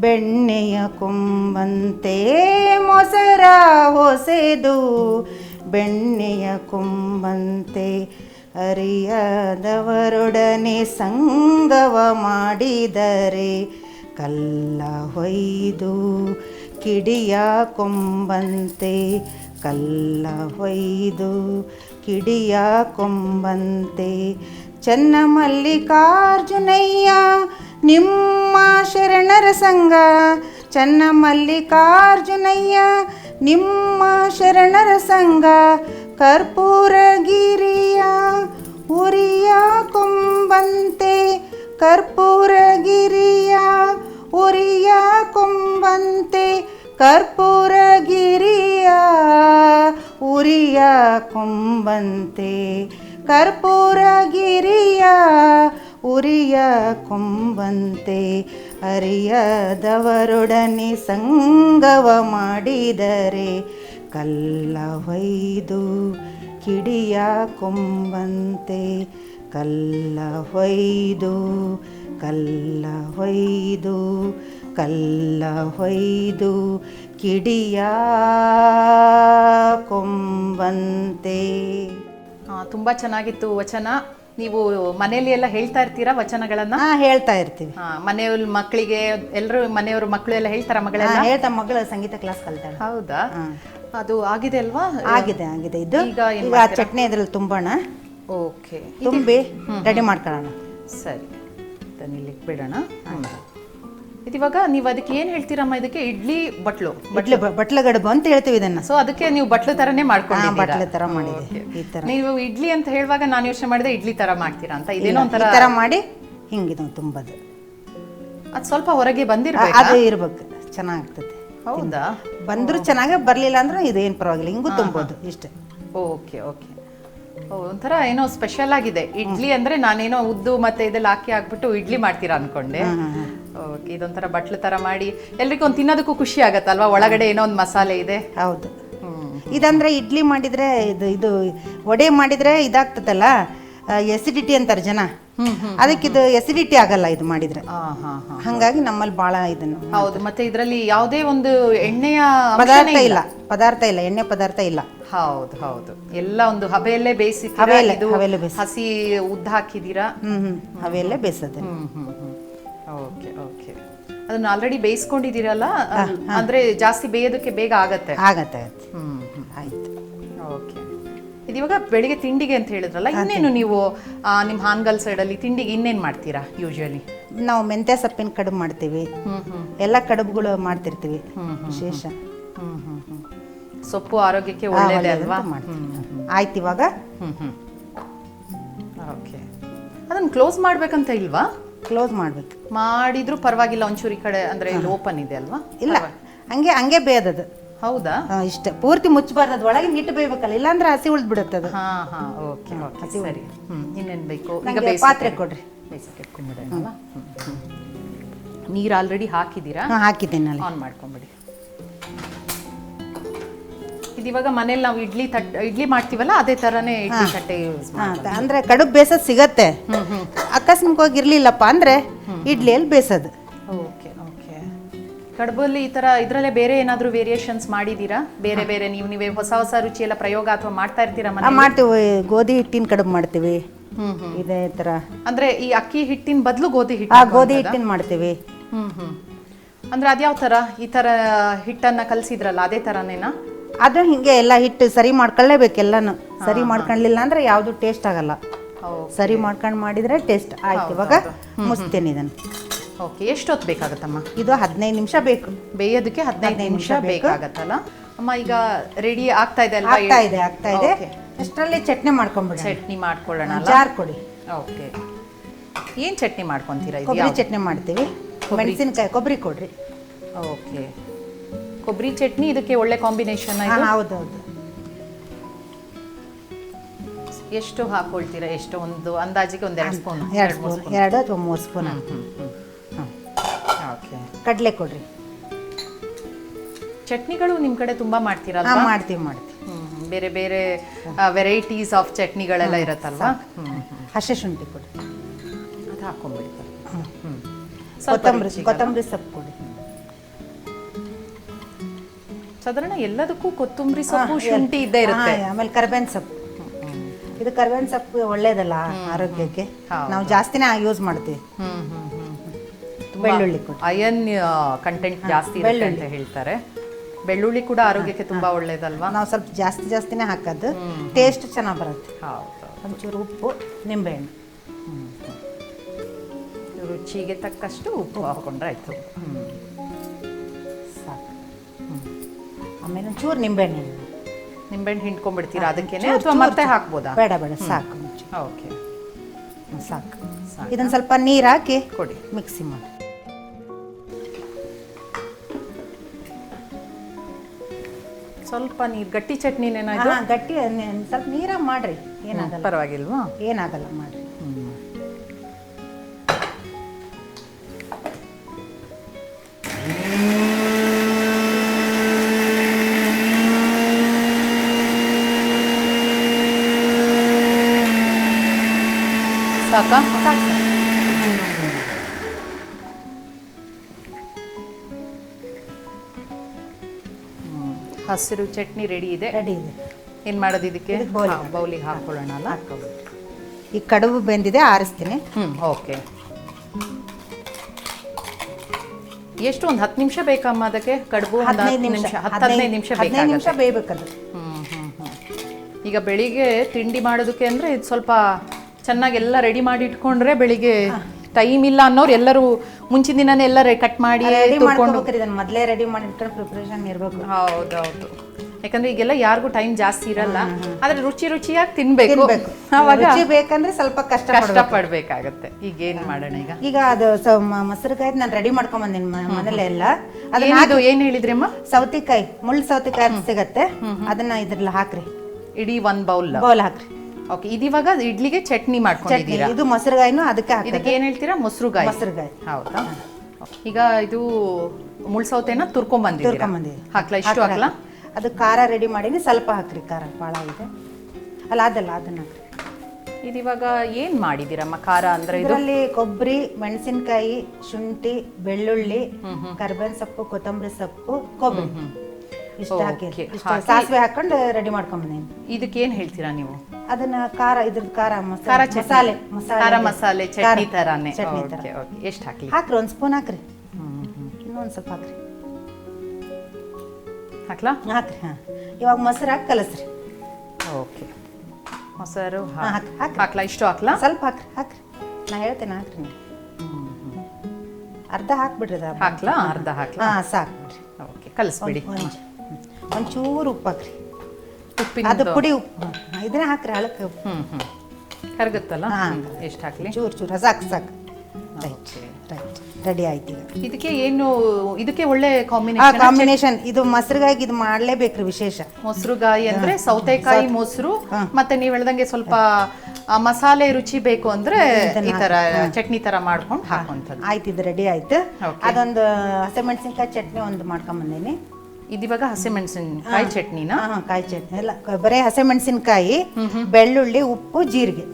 ಬೆಣ್ಣೆಯ ಕೊಂಬಂತೆ ಮೊಸರ ಹೊಸೆದು. ಬೆಣ್ಣೆಯ ಕೊಂಬಂತೆ ಅರಿಯದವರೊಡನೆ ಸಂಗವ ಮಾಡಿದರೆ ಕಲ್ಲ ಹೊಯ್ದು ಕಿಡಿಯ ಕೊಂಬಂತೆ ಕಲ್ಲ ಹೊಯ್ದು ಕಿಡಿಯ ಕೊಂಬಂತೆ. ಚನ್ನ ಮಲ್ಲಿಕಾರ್ಜುನಯ್ಯ ನಿಮ್ಮ ಶರಣರ ಸಂಘ ಚನ್ನ ಮಲ್ಲಿಕಾರ್ಜುನಯ್ಯ, ನಿಮ್ಮ ಶರಣರ ಸಂಘ ಕರ್ಪೂರಗಿರಿಯ, ಉರಿಯ ಕೊಂಬಂತೆ ಕರ್ಪೂರಗಿರಿಯ, ಉರಿಯ ಕೊಂಬಂತೆ ಕರ್ಪೂರಗಿರಿಯ, ಉರಿಯ ಕೊಂಬಂತೆ ಕರ್ಪೂರಗಿರಿಯ ಉರಿಯ ಕೊಂಬಂತೆ ಅರಿಯದವರೊಡನೆ ಸಂಗವ ಮಾಡಿದರೆ ಕಲ್ಲ ಹೊಯ್ದು ಕಿಡಿಯ ಕೊಂಬಂತೆ ಕಲ್ಲ ಹೊಯ್ದು ಕಲ್ಲ ಹೊಯ್ದು ಕಲ್ಲ ಹೊಯ್ದು ಕಿಡಿಯ ಕೊಂಬಂತೆ. ತುಂಬಾ ಚೆನ್ನಾಗಿತ್ತು ವಚನ. ನೀವು ಮನೆಯಲ್ಲಿ ಎಲ್ಲ ಹೇಳ್ತಾ ಇರ್ತೀರಾ ವಚನಗಳನ್ನ? ಹಾ ಹೇಳ್ತಾ ಇರ್ತೀವಿ. ಹಾ, ಮನೆಯವ್ರ ಮಕ್ಕಳಿಗೆ ಎಲ್ಲರೂ ಮನೆಯವ್ರ ಮಕ್ಕಳು ಎಲ್ಲ ಹೇಳ್ತಾರ ಹಾ, ಮಗಳೆಲ್ಲ ಹೇಳ್ತಾ ಮಗಳು ಸಂಗೀತ ಕ್ಲಾಸ್ ಕಲ್ತಾರೆ ಹೌದಾ? ಅದು ಆಗಿದೆ ಅಲ್ವಾ? ಆಗಿದೆ ಆಗಿದೆ. ಇದು ಈಗ ಏನ್ ಈಗ ಆ ಚಟ್ನಿ ಇದ್ರಲ್ಲಿ ತುಂಬೋಣ. ಓಕೆ ತುಂಬಿ ರೆಡಿ ಮಾಡ್ಕೊಳ್ಳೋಣ. ಸರಿ. ಇಲ್ಲಿ ಇಲ್ಲಿಗೆ ಬಿಡೋಣ ಇವಾಗ ನೀವು ಅದಕ್ಕೆ ಏನ್ ಹೇಳ್ತೀರಮ್ಮ ಇದಕ್ಕೆ? ಇಡ್ಲಿ ಬಟ್ಲು. ಬಟ್ಲು ಬಟ್ಲ ಗಡುಬು ಅಂತ ಹೇಳ್ತೀವಿ ಇದನ್ನ. ಸೊ ಅದಕ್ಕೆ ನೀವು ಬಟ್ಲು ತರನೇ ಮಾಡ್ಕೊಂಡು ಬಟ್ಲೆ ತರ ಮಾಡಿದೆ ಈ ತರ. ನೀವು ಇಡ್ಲಿ ಅಂತ ಹೇಳುವಾಗ ನಾನು ಯೋಚನೆ ಮಾಡಿದೆ ಇಡ್ಲಿ ತರ ಮಾಡ್ತೀರಾ ಅಂತ. ಇದೇನೋ ಒಂಥರ ತರ ಮಾಡಿ ಹಿಂಗಿದು ತುಂಬದು. ಅದು ಸ್ವಲ್ಪ ಹೊರಗೆ ಬಂದಿರಬೇಕು? ಬಂದಿರ್ಬೇಕು ಅದು ಇರ್ಬೇಕು. ಚೆನ್ನಾಗ್ತದೆ. ಹೌದಾ? ಬಂದ್ರು ಚೆನ್ನಾಗೆ ಬರ್ಲಿಲ್ಲ ಅಂದ್ರೆ ಇದೇನು ಪರವಾಗಿಲ್ಲ ಹಿಂಗೂ ತುಂಬೋದು ಇಷ್ಟೇ. Okay okay. ಒಂಥರ ಏನೋ ಸ್ಪೆಷಲ್ ಆಗಿದೆ. ಇಡ್ಲಿ ಅಂದ್ರೆ ನಾನೇನೋ ಉದ್ದು ಮತ್ತೆ ಇದೆಲ್ಲ ಹಾಕಿ ಹಾಕ್ಬಿಟ್ಟು ಇಡ್ಲಿ ಮಾಡ್ತೀರಾ ಅನ್ಕೊಂಡೆ. ಓಕೆ ಇದೊಂಥರ ಬಟ್ಲು ತರ ಮಾಡಿ. ಎಲ್ರಿಗೂ ಒಂದು ತಿನ್ನೋದಕ್ಕೂ ಖುಷಿ ಆಗತ್ತಲ್ವಾ? ಒಳಗಡೆ ಏನೋ ಒಂದು ಮಸಾಲೆ ಇದೆ. ಹೌದು. ಇದಂದ್ರೆ ಇಡ್ಲಿ ಮಾಡಿದ್ರೆ ಇದು ಇದು ವಡೆ ಮಾಡಿದ್ರೆ ಇದಾಗ್ತದಲ್ಲ? ಎಸಿಡಿಟಿ ಅಂತಾರೆ ಜನ. ಅದಕ್ಕಿದು ಎಸಿಡಿಟಿ ಆಗಲ್ಲ ಇದು ಮಾಡಿದ್ರೆ. ಆ, ಹಾ ಹಾ ಹಂಗಾಗಿ ನಮ್ಮಲ್ಲಿ ಬಹಳ ಇದನ್ನು ಹೌದು ಮತ್ತೆ ಇದರಲ್ಲಿ ಯಾವುದೇ ಒಂದು ಎಣ್ಣೆಯ ಪದಾರ್ಥ ಇಲ್ಲ. ಪದಾರ್ಥ ಇಲ್ಲ ಎಣ್ಣೆ ಪದಾರ್ಥ ಇಲ್ಲ. ಹೌದು ಹೌದು. ಎಲ್ಲ ಒಂದು ಹಬೆಯಲ್ಲೇ ಬೇಯಿಸಿ ಹಬೆಯಲ್ಲೇ, ಇದು ಹಬೆಯಲ್ಲೇ. ಹಸಿ ಉದ್ದ ಹಾಕಿದೀರಾ ಹ್ಮ್ ಹ್ಮ್ ಹ್ಮ್ ಓಕೆ ಓಕೆ. ಅದನ್ನ ಆಲ್ರೆಡಿ ಬೇಯಿಸ್ಕೊಂಡಿದ್ದೀರಲ್ಲ? ಅಂದ್ರೆ ಜಾಸ್ತಿ ಬೇಯೋದಕ್ಕೆ ಬೇಗ ಆಗತ್ತೆ ಆಗತ್ತೆ. ಹ್ಮ್. ಇದಿವಾಗ ಬೆಳಿಗ್ಗೆ ತಿಂಡಿಗೆ ಅಂತ ಹೇಳಿದ್ರಲ್ಲ ಇನ್ನೇನು ನೀವು ಆ, ನಿಮ್ಮ ಹಾನ್ಗಲ್ ಸೈಡಲ್ಲಿ ತಿಂಡಿಗೆ ಇನ್ನೇನು ಮಾಡ್ತೀರಾ ಯೂಶುವಲಿ ನಾವು ಮೆಂತ್ಯ ಸೊಪ್ಪಿನ ಕಡುಬು ಮಾಡ್ತೀವಿ. ಎಲ್ಲ ಕಡುಬುಗಳು ಮಾಡ್ತಿರ್ತೀವಿ ವಿಶೇಷ. ಸೊಪ್ಪು ಆರೋಗ್ಯಕ್ಕೆ ಒಳ್ಳೆಯದೇ ಅಲ್ವಾ? ಮಾಡ್ತೀವಿ. ಆಯ್ತು ಇವಾಗ? ಓಕೆ ಅದನ್ನ ಕ್ಲೋಸ್ ಮಾಡ್ಬೇಕಂತ ಇಲ್ವಾ? ಕ್ಲೋಸ್ ಮಾಡ್ಬೇಕು. ಮಾಡಿದ್ರು ಪರವಾಗಿಲ್ಲ ಒಂಚೂರು ಈ ಕಡೆ ಅಂದ್ರೆ ಇಲ್ಲಿ ಓಪನ್ ಇದೆ ಅಲ್ವಾ? ಇಲ್ಲ. ಹಂಗೆ ಹಂಗೆ ಬೇಯದದು. ಹೌದಾ? ಇಷ್ಟ. ಪೂರ್ತಿ ಮುಚ್ಚಬಾರ್ದು. ಅದು ಒಳಗೆ ನೀಟ್ ಬೇಯ್ಬೇಕಲ್ಲ ಇಲ್ಲಾಂದ್ರೆ ಹಸಿ ಉಳ್ದು ಅದು ಹಾ ಹಾ ಓಕೆ ಓಕೆ ಸರಿ. ಇನ್ನೇನ್ ಬೇಕು? ಈಗ ನಂಗೆ ಬೇಯಿಸಿ ಪಾತ್ರೆ ಕೊಡ್ರಿ. ಬೇಯಿಸಕ್ಕೆ ಇಟ್ಕೊಂಡ್ಬಿಡೋಣ ನೀರು ಆಲ್ರೆಡಿ ಹಾಕಿದ್ದೀರಾ? ಹಾಂ ಹಾಕಿದ್ದೇನೆ ಅಲ್ಲಿ. ಆನ್ ಮಾಡ್ಕೊಂಬಿಡಿ. ಇದಿವಾಗ ಮನೇಲಿ ನಾವು ಇಡ್ಲಿ ತಟ್ ಇಡ್ಲಿ ಮಾಡ್ತೀವಲ್ಲ ಅದೇ ತರನೇ ಇಡ್ಲಿ ತಟ್ಟೆ ಯೂಸ್ ಹಾ, ಅಂದ್ರೆ ಕಡುಬು ಬೇಸದ್ ಸಿಗತ್ತೆ. ಅಕಸ್ಮಾತ್ವಾಗಿ ಇರ್ಲಿಲ್ಲಪ್ಪ ಅಂದ್ರೆ ಇಡ್ಲಿಯಲ್ಲಿ ಬೇಸೋದು. ಕಡುಬಲ್ಲಿ ಈ ತರ ಇದರಲ್ಲೇ ಬೇರೆ ಏನಾದರೂ ವೇರಿಯೇಷನ್ಸ್ ಮಾಡಿದೀರಾ ಬೇರೆ ಬೇರೆ ನೀವು ನೀವೇ ಹೊಸ ಹೊಸ ರುಚಿ ಎಲ್ಲ ಪ್ರಯೋಗ ಅಥವಾ ಮಾಡ್ತಾ ಇರ್ತೀರಾ ಆ, ಮಾಡ್ತೀವಿ. ಗೋಧಿ ಹಿಟ್ಟಿನ ಕಡಬು ಮಾಡ್ತೀವಿ. ಹ್ಮ್ ಹ್ಮ್. ಇದೇ ತರ. ಅಂದ್ರೆ ಈ ಅಕ್ಕಿ ಹಿಟ್ಟಿನ ಬದಲು ಗೋಧಿ ಆ ಹಿಟ್ಟು ಗೋಧಿ ಹಿಟ್ಟಿನ ಮಾಡ್ತೀವಿ. ಹ್ಮ್ ಹ್ಮ್. ಅಂದ್ರೆ ಅದ್ಯಾವ ತರ? ಈ ತರ ಹಿಟ್ಟನ್ನ ಕಲ್ಸಿದ್ರಲ್ಲ ಅದೇ ತರನೇನಾ? ಅದು ಹಿಂಗೆ ಎಲ್ಲ ಹಿಟ್ಟು ಸರಿ ಮಾಡ್ಕೊಳ್ಳೇಬೇಕು ಎಲ್ಲಾನು. ಸರಿ ಮಾಡ್ಕೊಳ್ಳಿಲ್ಲ ಅಂದ್ರೆ ಯಾವ್ದು ಟೇಸ್ಟ್ ಆಗಲ್ಲ. ಸರಿ ಮಾಡ್ಕೊಂಡು ಮಾಡಿದ್ರೆ ಟೇಸ್ಟ್ ಆಯ್ತು. ಇವಾಗ ಮುಸ್ತೇನೆ ಇದನ್ನು. ಓಕೆ ಎಷ್ಟೊತ್ತು ಬೇಕಾಗತ್ತಮ್ಮ? ಇದು ಹದಿನೈದು ನಿಮಿಷ ಬೇಕು. ಬೇಯೋದಕ್ಕೆ ಹದಿನೈದು ನಿಮಿಷ ಬೇಕಾಗತ್ತಲ್ಲ? ಅಮ್ಮ ಈಗ ರೆಡಿ ಆಗ್ತಾ ಇದೆ ಅಲ್ವಾ? ಆಗ್ತಾ ಇದೆ ಆಗ್ತಾ ಇದೆ. ಅಷ್ಟರಲ್ಲಿ ಚಟ್ನಿ ಮಾಡ್ಕೊಂಬಿಡಿ ಚಟ್ನಿ ಮಾಡ್ಕೊಳ್ಳೋಣ ಜಾರ್ ಕೊಡಿ. ಓಕೆ. ಏನು ಚಟ್ನಿ ಮಾಡ್ಕೊತೀರಾ ಕೊಬ್ಬರಿ ಚಟ್ನಿ ಮಾಡ್ತೀವಿ. ಮೆಣಸಿನಕಾಯಿ ಕೊಬ್ಬರಿ ಕೊಡ್ರಿ. ಓಕೆ. ಕೊಬ್ಬರಿ ಚಟ್ನಿ ಇದಕ್ಕೆ ಒಳ್ಳೆ ಕಾಂಬಿನೇಷನ್ ಹೌದು ಹೌದು ಹೌದೌದು. ಎಷ್ಟು ಹಾಕೊಳ್ತೀರಾ? ಎಷ್ಟು ಒಂದು ಅಂದಾಜಿಗೆ ಒಂದು ಎರಡು ಸ್ಪೂನ್ ಎರಡು ಸ್ಪೂನ್ ಎರಡು ಅಥವಾ ಮೂರು ಸ್ಪೂನ್ ಓಕೆ ಕಡಲೆ ಕೊಡ್ರಿ. ಚಟ್ನಿಗಳು ನಿಮ್ಮ ಕಡೆ ತುಂಬಾ ಮಾಡ್ತೀರಲ್ಲ ಹಾಂ ಮಾಡ್ತೀವಿ ಮಾಡ್ತೀವಿ. ಬೇರೆ ಬೇರೆ ವೆರೈಟೀಸ್ ಆಫ್ ಚಟ್ನಿಗಳೆಲ್ಲ ಇರುತ್ತಲ್ವಾ? ಹಸಿ ಶುಂಠಿ ಕೊಡಿ ಅದು ಹಾಕೊಂಬಿಡಿ ಕೊತ್ತಂಬರಿ ಕೊತ್ತಂಬರಿ ಸೊಪ್ಪು ಕೊಡಿ ಸಾಧಾರಣ ಎಲ್ಲದಕ್ಕೂ ಕೊತ್ತಂಬರಿ ಸೊಪ್ಪು ಶುಂಠಿ ಇದ್ದೇ ಇರುತ್ತೆ. ಆಮೇಲೆ ಕರ್ಬೇವಿನ ಸೊಪ್ಪು. ಇದು ಕರ್ಬೇವಿನ ಸೊಪ್ಪು ಒಳ್ಳೇದಲ್ಲ ಆರೋಗ್ಯಕ್ಕೆ? ನಾವು ಜಾಸ್ತಿನೇ ಯೂಸ್ ಮಾಡ್ತೀವಿ. ಬೆಳ್ಳುಳ್ಳಿ ಕೊಡಿ. ಅಯನ್ ಕಂಟೆಂಟ್ ಜಾಸ್ತಿ ಇರುತ್ತೆ ಅಂತ ಹೇಳ್ತಾರೆ. ಬೆಳ್ಳುಳ್ಳಿ ಕೂಡ ಆರೋಗ್ಯಕ್ಕೆ ತುಂಬಾ ಒಳ್ಳೇದಲ್ವಾ? ನಾವು ಸ್ವಲ್ಪ ಜಾಸ್ತಿ ಜಾಸ್ತಿನೇ ಹಾಕೋದು ಟೇಸ್ಟ್ ಚೆನ್ನಾಗಿ ಬರುತ್ತೆ. ಹೌದು ಒಂಚೂರು ಉಪ್ಪು ನಿಂಬೆಹಣ್ಣು. ರುಚಿಗೆ ತಕ್ಕಷ್ಟು ಉಪ್ಪು ಹಾಕೊಂಡ್ರೆ ಆಯ್ತು. ಸಾಕು. ಆಮೇಲೆ ಒಂಚೂರು ನಿಂಬೆಹಣ್ಣು. ನಿಂಬೆಹಣ್ಣು ಹಿಂಡ್ಕೊಂಡ್ಬಿಡ್ತೀರಾ ಅದಕ್ಕೇನೆ? ಚೂರು, ಅಥವಾ ಮತ್ತೆ. ಹಾಕ್ಬೋದಾ? ಬೇಡ ಬೇಡ ಸಾಕು. ಓಕೆ. ಸಾಕು. ಇದನ್ನ ಸ್ವಲ್ಪ ನೀರು ಹಾಕಿ ಕೊಡಿ. ಮಿಕ್ಸಿ ಮಾಡಿ. ಸ್ವಲ್ಪ ನೀರು ಗಟ್ಟಿ ಚಟ್ನಿ ಗಟ್ಟಿ ಸ್ವಲ್ಪ ನೀರ ಮಾಡ್ರಿ. ಏನಾಗಲ್ಲ. ಪರವಾಗಿಲ್ವಾ? ಏನಾಗಲ್ಲ ಮಾಡ್ರಿ. ಸಾಕಾ ಸಾಕು. ಹಸಿರು ಚಟ್ನಿ ರೆಡಿ ಇದೆ. ರೆಡಿ ಇದೆ. ಏನ್ ಮಾಡೋದು ಇದಕ್ಕೆ? ಇದಕ್ಕೆ ಬೌಲಿಗೆ ಹಾಕೊಳ್ಳೋಣ ಅಲ್ಲ? ಈ ಕಡುಬು ಬೆಂದಿದೆ ಆರಿಸ್ತೀನಿ. ಓಕೆ ಎಷ್ಟು ಒಂದು ಹತ್ತು ನಿಮಿಷ ಬೇಕಮ್ಮ ಅದಕ್ಕೆ? ಕಡುಬು ಹದಿನೈದು ನಿಮಿಷ. ನಿಮಿಷ ಹದಿನೈದು ನಿಮಿಷ ಹದಿನೈದು ನಿಮಿಷ ಬೇಕಾಗುತ್ತೆ ಹ್ಮ್ ಈಗ ಬೆಳಿಗ್ಗೆ ತಿಂಡಿ ಮಾಡೋದಕ್ಕೆ ಅಂದ್ರೆ ಇದು ಸ್ವಲ್ಪ ಚೆನ್ನಾಗೆಲ್ಲ ರೆಡಿ ಮಾಡಿ ಇಟ್ಕೊಂಡ್ರೆ ಬೆಳಿಗ್ಗೆ ಟೈಮ್ ಇಲ್ಲ ಅನ್ನೋರು ಎಲ್ಲರೂ ಮುಂಚಿನ ದಿನನೇ ಎಲ್ಲ ಕಟ್ ಮಾಡಿ ರೆಡಿ ತುರ್ಕೊಂಡು ಮಾಡ್ಕೋಬೇಕ್ರಿ ಇದನ್ನ ಮೊದಲೇ ರೆಡಿ ಮಾಡಿ ಇಟ್ಕೊಂಡು ಪ್ರಿಪ್ರೇಷನ್ ಇರಬೇಕು. ಹೌದೌದು. ಯಾಕಂದ್ರೆ ಈಗೆಲ್ಲ ಯಾರಿಗೂ ಟೈಮ್ ಜಾಸ್ತಿ ಇರಲ್ಲ. ಆದ್ರೆ ರುಚಿ ರುಚಿಯಾಗಿ ತಿನ್ಬೇಕು. ತಿನ್ಬೇಕು. ಅವಾಗ ರುಚಿ ಬೇಕಂದ್ರೆ ಸ್ವಲ್ಪ ಕಷ್ಟ ಕಷ್ಟ ಪಡ್ಬೇಕು. ಪಡ್ಬೇಕಾಗತ್ತೆ ಈಗ ಏನ್ ಮಾಡೋಣ ಈಗ? ಈಗ ಅದು ಸ- ಮ- ಮೊಸರುಕಾಯಿ ನಾನು ರೆಡಿ ಮಾಡ್ಕೊಂಡ್ ಬಂದಿನಿ ಮನೇಲೆ ಎಲ್ಲ. ಅದನ್ನ ಏನಿದು ಏನ್ ಹೇಳಿದ್ರಿ ಅಮ್ಮ ಸೌತಿಕಾಯಿ ಮುಳ್ಳು ಸೌತಿಕಾಯಿ ಅಂತ ಸಿಗತ್ತೆ. ಅದನ್ನ ಇದ್ರಲ್ಲಿ ಹಾಕ್ರಿ. ಇಡೀ ಒಂದ್ ಬೌಲ್ ಬೌಲ್ ಹಾಕ್ರಿ. ಓಕೆ ಇದಿವಾಗ ಇಡ್ಲಿಗೆ ಚಟ್ನಿ ಮಾಡ್ಕೊಂಡಿದ್ದೀರಾ? ಇದು ಮೊಸರುಗಾಯಿನೂ ಅದಕ್ಕೆ ಇದಕ್ಕೆ ಏನು ಹೇಳ್ತೀರಾ? ಮೊಸರುಗಾಯಿ. ಮೊಸರುಗಾಯಿ. ಹೌದಾ? ಈಗ ಇದು ಮುಳ್ಸೌತೆನ ತುರ್ಕೊಂಡ್ ಬಂದಿದ್ದೀರಾ ತುರ್ಕೊಂಬಂದಿದ್ದೀವಿ. ಹಾಕ್ಲಾ ಇಷ್ಟು ಹಾಕ್ಲಾ. ಅದು ಖಾರ ರೆಡಿ ಮಾಡೀನಿ. ಸ್ವಲ್ಪ ಹಾಕ್ರಿ ಖಾರ ಭಾಳ ಇದೆ. ಅಲ್ಲ ಅದಲ್ಲ ಅದನ್ನ ಹಾಕ್ರಿ. ಇದಿವಾಗ ಏನ್ ಮಾಡಿದೀರಮ್ಮ ಖಾರ ಅಂದ್ರೆ ಇದು? ಇದರಲ್ಲಿ ಕೊಬ್ಬರಿ ಮೆಣಸಿನಕಾಯಿ ಶುಂಠಿ ಬೆಳ್ಳುಳ್ಳಿ ಕರ್ಬೇವಿನ ಸೊಪ್ಪು ಕೊತ್ತಂಬರಿ ಸೊಪ್ಪು ಕೊಬ್ಬರಿ. ಇಷ್ಟು ಹಾಕಿ Okay, ಇಷ್ಟು ಸಾಸಿವೆ ಹಾಕೊಂಡು ರೆಡಿ ಮಾಡ್ಕೊಂಬಂದೀನಿ ಇದಕ್ಕೆ ಏನ್ ಹೇಳ್ತೀರಾ ನೀವು? ಅದನ್ನ ಖಾರ ಇದ್ರದ್ದು ಖಾರ ಖಾರ. ಮಸಾಲೆ ಮಸಾಲೆ ಖಾರ ಮಸಾಲೆ ಚಟ್ನಿ ತರಾನೇ ಚಟ್ನಿ ತರ ಓಕೆ ಓಕೆ ಎಷ್ಟು ಹಾಕ್ಲಿ ಹಾಕ್ರಿ ಒಂದು ಸ್ಪೂನ್ ಹಾಕ್ರಿ. ಇನ್ನೊಂದು ಸ್ವಲ್ಪ ಹಾಕ್ರಿ. ಹಾಕ್ಲಾ? ಹಾಕ್ರಿ ಹಾಂ. ಇವಾಗ ಮೊಸರು ಹಾಕಿ ಕಲಸ್ರಿ. ಓಕೆ ಮೊಸರು ಹಾ, ಹಾಕ್-. ಹಾಕ್ಲಾ? ಇಷ್ಟು ಹಾಕ್ಲಾ? ಸ್ವಲ್ಪ ಹಾಕ್ರಿ ಹಾಕ್ರಿ. ನಾ ಹೇಳ್ತೇನೆ ಹಾಕ್ರಿ ನೀವು. ಅರ್ಧ ಹಾಕ್ಬಿಡ್ರಿ ಅದು. ಹಾಕ್ಲಾ? ಅರ್ಧ ಹಾಕ್ಲಾ? ಹಾಂ ಸಾಕು ಬಿಡ್ರಿ ಓಕೆ ಕಲಿಸ್ಬಿಡಿ ಒಂಚೂರು ಉಪ್ಪು ಹಾಕ್ರಿ ಉಪ್ಪಿನ ಅದು ಪುಡಿ ಉಪ್ಪು ಇದನ್ನ ಹಾಕ್ರಿ ಹಳಕ್ಕೆ. ಹ್ಮ್ ಹ್ಮ್ ಕರಗುತ್ತಲ್ಲ? ಹಾ. ಎಷ್ಟು ಹಾಕ್ಲಿ? ಚೂರು ಚೂರು ಸಾಕು. ಸಾಕು ರೈಟ್ ರೈಟ್. ರೆಡಿ ಆಯ್ತು ಈಗ. ಇದಕ್ಕೆ ಏನು ಇದಕ್ಕೆ ಒಳ್ಳೆ ಕಾಂಬಿನೇಷನ್ ಕಾಂಬಿನೇಷನ್ ಇದು ಮೊಸರುಗಾಯಿಗೆ ಇದು ಮಾಡ್ಲೇಬೇಕ್ರಿ ವಿಶೇಷ. ಮೊಸರುಗಾಯಿ ಅಂದ್ರೆ ಸೌತೆಕಾಯಿ ಮೊಸರು ಮತ್ತೆ ನೀವು ಹೇಳ್ದಂಗೆ ಸ್ವಲ್ಪ ಮಸಾಲೆ ರುಚಿ ಬೇಕು ಅಂದ್ರೆ ಈ ತರ ಚಟ್ನಿ ತರ ಮಾಡ್ಕೊಂಡು ಹಾಕುವಂಥದ್ದು. ಆಯ್ತು ಇದು ರೆಡಿ ಆಯ್ತು. ಅದೊಂದು ಹಸಿಮೆಣಸಿನ್ಕಾಯಿ ಚಟ್ನಿ ಒಂದು ಮಾಡ್ಕೊಂಬಂದೇನಿ ಇದಿವಾಗ ಹಸಿಮೆಣಸಿನಕಾಯಿ ಚಟ್ನಿನ? ಹಾಂ ಕಾಯಿ ಚಟ್ನಿ. ಎಲ್ಲ ಬರೇ ಹಸಿಮೆಣಸಿನ್ಕಾಯಿ ಬೆಳ್ಳುಳ್ಳಿ ಉಪ್ಪು ಜೀರಿಗೆ.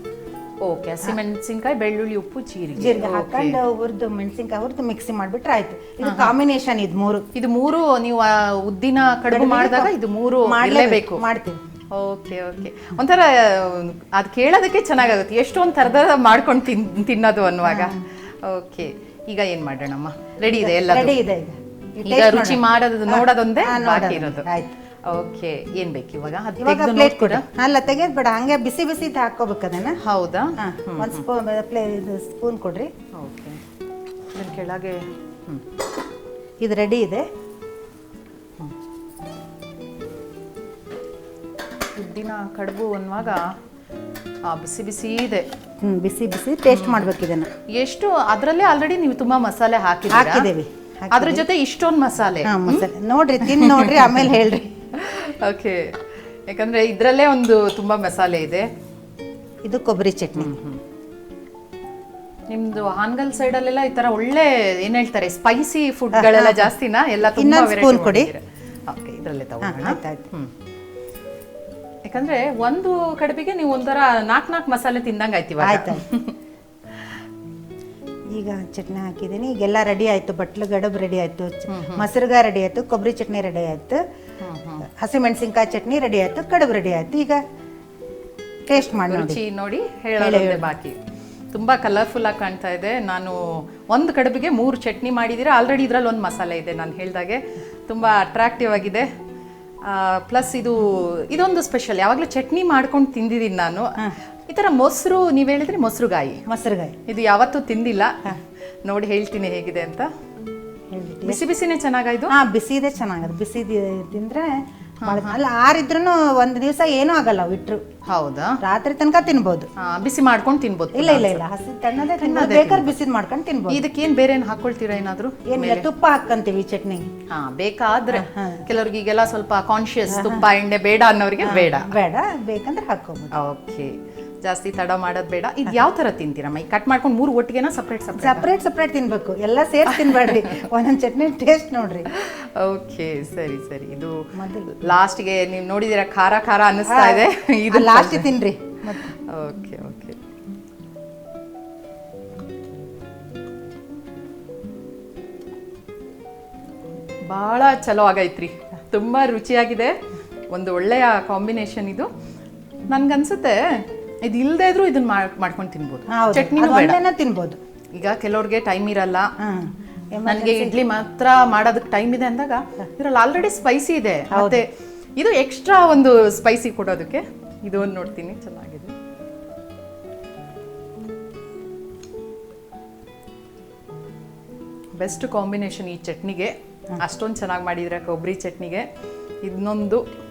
ಓಕೆ ಹಸಿಮೆಣಸಿನಕಾಯಿ ಬೆಳ್ಳುಳ್ಳಿ ಉಪ್ಪು ಜೀರಿಗೆ. ಜೀರಿಗೆ. ಹಾಕೊಂಡು ಹುರಿದು ಮೆಣಸಿನ್ಕಾಯಿ ಹುರಿದು ಮಿಕ್ಸಿ ಮಾಡಿಬಿಟ್ರೆ ಆಯ್ತು. ಇದು ಕಾಂಬಿನೇಷನ್ ಇದು ಮೂರು. ಇದು ಮೂರು ನೀವು ಆ ಉದ್ದಿನ ಕಡುಬು ಮಾಡಿದಾಗ ಇದು ಮೂರು ಮಾಡ್ಲೇಬೇಕು ಮಾಡಲೇಬೇಕು ಮಾಡ್ತೀವಿ. Okay okay. ಒಂಥರ ಅದು ಕೇಳೋದಕ್ಕೆ ಚೆನ್ನಾಗಾಗುತ್ತೆ. ಎಷ್ಟೊಂದು ಥರದ ಮಾಡ್ಕೊಂಡು ತಿನ್ ತಿನ್ನೋದು ಅನ್ನುವಾಗ. ಓಕೆ ಈಗ ಏನು ಮಾಡೋಣಮ್ಮ? ರೆಡಿ ಇದೆ ಎಲ್ಲ ರೆಡಿ ಇದೆ ಈಗ. ಈಗ ರುಚಿ ಮಾಡೋದು ನೋಡೋದೊಂದೇ ಬಾಕಿ ಇರೋದು. ಆಯ್ತು. ಓಕೆ ಏನ್ ಬೇಕು ಇವಾಗ? ಇವಾಗ ಪ್ಲೇಟ್ ಕೂಡ. ಅಲ್ಲ ತೆಗೆದ್ ಬೇಡ ಹಂಗೆ ಬಿಸಿ ಬಿಸಿ ಹಾಕೋಬೇಕು ಅದನ್ನ. ಹೌದಾ? ಒಂದು ಸ್ಪೂನ್ ಪ್ಲೇ ಇದು ಸ್ಪೂನ್ ಕೊಡ್ರಿ. ಓಕೆ. ಇದನ್ನ ಕೆಳಗೆ ಇದು ರೆಡಿ ಇದೆ. ಉದ್ದಿನ ಕಡುಬು ಅನ್ನುವಾಗ ಬಿಸಿ ಬಿಸಿ ಇದೆ. ಬಿಸಿ ಬಿಸಿ ಟೇಸ್ಟ್ ಮಾಡ್ಬೇಕು ಇದನ್ನ. ಎಷ್ಟು ಅದರಲ್ಲೇ ಆಲ್ರೆಡಿ ನೀವು ತುಂಬಾ ಮಸಾಲೆ ಹಾಕಿ ಹಾಕಿದ್ದೇವೆ. ಅದ್ರ ಜೊತೆ ಇಷ್ಟೊಂದು ಮಸಾಲೆ. ಹಾ ಮಸಾಲೆ. ನೋಡ್ರಿ ತಿನ್ ನೋಡ್ರಿ ಆಮೇಲೆ ಹೇಳ್ರಿ. ಓಕೆ. ಯಾಕಂದ್ರೆ ಇದ್ರಲ್ಲೇ ಒಂದು ತುಂಬಾ ಮಸಾಲೆ ಇದೆ. ಇದು ಕೊಬ್ಬರಿ ಚಟ್ನಿ. ನಿಮ್ದು ಹಾನಗಲ್ ಸೈಡ್ ಅಲ್ಲೆಲ್ಲ ಈ ತರ ಒಳ್ಳೆ ಏನ್ ಹೇಳ್ತಾರೆ ಸ್ಪೈಸಿ ಫುಡ್ ಗಳೆಲ್ಲ ಜಾಸ್ತಿನಾ? ಎಲ್ಲ ತುಂಬಾ ಇನ್ನೊಂದ್ ಕೊಡಿ. ಓಕೆ ಇದ್ರಲ್ಲೇ ಆಯ್ತಾಯ್ತು ಹ್ಮ್. ಯಾಕಂದ್ರೆ ಒಂದು ಕಡಬಿಗೆ ನೀವು ಒಂಥರ ನಾಲ್ಕ್ ನಾಲ್ಕು ಮಸಾಲೆ ತಿಂದಂಗ ಆಯ್ತು ಇವಾಗ. ಆಯ್ತಾಯ್ತು ಈಗ ಚಟ್ನಿ ಹಾಕಿದ್ದೀನಿ. ಈಗೆಲ್ಲ ರೆಡಿ ಆಯ್ತು. ಬಟ್ಲು ಗಡಬ್ ರೆಡಿ ಆಯ್ತು. ಮೊಸರುಗ ರೆಡಿ ಆಯ್ತು. ಕೊಬ್ಬರಿ ಚಟ್ನಿ ರೆಡಿ ಆಯ್ತು. ಹಸಿಮೆಣಸಿನ್ಕಾಯಿ ಚಟ್ನಿ ರೆಡಿ ಆಯ್ತು. ಕಡುಬು ರೆಡಿ ಆಯ್ತು. ಈಗ ಟೇಸ್ಟ್ ಮಾಡಿ ನೋಡಿ. ರುಚಿ ನೋಡಿ ಹೇಳೋದೇ ಬಾಕಿ. ತುಂಬಾ ಕಲರ್ಫುಲ್ ಆಗಿ ಕಾಣ್ತಾ ಇದೆ. ನಾನು ಒಂದು ಕಡುಬಿಗೆ ಮೂರು ಚಟ್ನಿ ಮಾಡಿದ್ದೀರಾ ಆಲ್ರೆಡಿ ಇದರಲ್ಲಿ ಒಂದು ಮಸಾಲೆ ಇದೆ ನಾನು ಹೇಳಿದಾಗೆ. ತುಂಬಾ ಅಟ್ರಾಕ್ಟಿವ್ ಆಗಿದೆ. ಪ್ಲಸ್ ಇದು ಇದೊಂದು ಸ್ಪೆಷಲ್ ಯಾವಾಗಲೂ ಚಟ್ನಿ ಮಾಡ್ಕೊಂಡು ತಿಂದಿದ್ದೀನಿ ನಾನು. ಈ ತರ ಮೊಸರು ನೀವು ಹೇಳಿದ್ರೆ ಮೊಸರುಗಾಯಿ. ಮೊಸರುಗಾಯಿ. ಇದು ಯಾವತ್ತೂ ತಿಂದಿಲ್ಲ. ನೋಡಿ ಹೇಳ್ತೀನಿ ಹೇಗಿದೆ ಅಂತ. ಬಿಸಿ ಬಿಸಿನೇ ಚೆನ್ನಾಗಾಯ್ತು ಹಾ ಬಿಸಿ ಇದೆ ಚೆನ್ನಾಗದು. ಬಿಸಿ ತಿಂದ್ರೆ ಅಲ್ಲ ಆರಿದ್ರು ಒಂದು ದಿವಸ ಏನೂ ಆಗಲ್ಲ ಬಿಟ್ರು ಇಟ್ರು ಹೌದಾ? ರಾತ್ರಿ ತನಕ ತಿನ್ಬೋದು. ಬಿಸಿ ಮಾಡ್ಕೊಂಡು ತಿನ್ಬೋದು ಇಲ್ಲ ಇಲ್ಲ ಇಲ್ಲ. ಹಸಿ ತಣ್ಣದೇ ತಿನ್ಬೋದು. ಬೇಕಾದ್ರೆ ಬಿಸಿ ಮಾಡ್ಕೊಂಡು ತಿನ್ಬೋದು. ಇದಕ್ಕೇನು ಬೇರೆ ಏನು ಹಾಕೊಳ್ತೀರಾ ಏನಾದರೂ ಏನಿಲ್ಲ ತುಪ್ಪ ಹಾಕ್ಕಂತೀವಿ ಚಟ್ನಿ. ಹಾ ಬೇಕಾದ್ರೆ. ಕೆಲವ್ರಿಗೆ ಈಗೆಲ್ಲ ಸ್ವಲ್ಪ ಕಾನ್ಶಿಯಸ್ ತುಪ್ಪ ಎಣ್ಣೆ ಬೇಡ ಅನ್ನೋರಿಗೆ ಬೇಡ. ಬೇಡ ಬೇಕಂದ್ರೆ ಹಾಕೋಬೋದು ಓಕೆ ಜಾಸ್ತಿ ತಡ ಮಾಡೋದು ಬೇಡ. ಇದು ಯಾವ ತರ ತಿಂತೀರಮ್ಮ ಈ ಕಟ್ ಮಾಡ್ಕೊಂಡು ಮೂರು ಒಟ್ಟಿಗೆನ ಸಪ್ರೇಟ್ ಸಪ್ರೇಟ್ ಸಪ್ರೇಟ್ ಸಪ್ರೇಟ್ ತಿನ್ಬೇಕು. ಎಲ್ಲ ಸೇರ್ ತಿನ್ಬೇಡ್ರಿ. ಒಂದೊಂದು ಚಟ್ನಿ ಟೇಸ್ಟ್ ನೋಡ್ರಿ. ಓಕೆ ಸರಿ ಸರಿ. ಇದು ಲಾಸ್ಟ್ಗೆ ನೀವು ನೋಡಿದಿರ ಖಾರ ಖಾರ ಅನ್ನಿಸ್ತಾ ಇದೆ? ಇದು ಲಾಸ್ಟ್ ತಿನ್ರಿ. ಓಕೆ ಓಕೆ ಭಾಳ ಚಲೋ ಆಗೈತ್ರಿ. ತುಂಬ ರುಚಿಯಾಗಿದೆ. ಒಂದು ಒಳ್ಳೆಯ ಕಾಂಬಿನೇಷನ್ ಇದು. ನನ್ಗನ್ಸುತ್ತೆ ಇದು ಇಲ್ಲದೆ ಇದ್ರೂ ಇದನ್ನ ಮಾಡ್- ಮಾಡ್ಕೊಂಡು ತಿನ್ಬೋದು. ಚಟ್ನಿ ತಿನ್ಬೋದು. ಈಗ ಕೆಲವ್ರಿಗೆ ಟೈಮ್ ಇರಲ್ಲ. ನನಗೆ ಇಡ್ಲಿ ಮಾತ್ರ ಮಾಡೋದಕ್ಕೆ ಟೈಮ್ ಇದೆ ಅಂದಾಗ ಇದ್ರಲ್ಲಿ ಆಲ್ರೆಡಿ ಸ್ಪೈಸಿ ಇದೆ. ಮತ್ತೆ ಇದು ಎಕ್ಸ್ಟ್ರಾ ಒಂದು ಸ್ಪೈಸಿ ಕೊಡೋದಕ್ಕೆ ಇದು ಒಂದು ನೋಡ್ತೀನಿ ಚೆನ್ನಾಗಿದೆ. ಬೆಸ್ಟ್ ಕಾಂಬಿನೇಷನ್ ಈ ಚಟ್ನಿಗೆ. ಅಷ್ಟೊಂದು ಚೆನ್ನಾಗಿ ಮಾಡಿದ್ರೆ ಕೊಬ್ಬರಿ ಚಟ್ನಿಗೆ. ಇನ್ನೊಂದು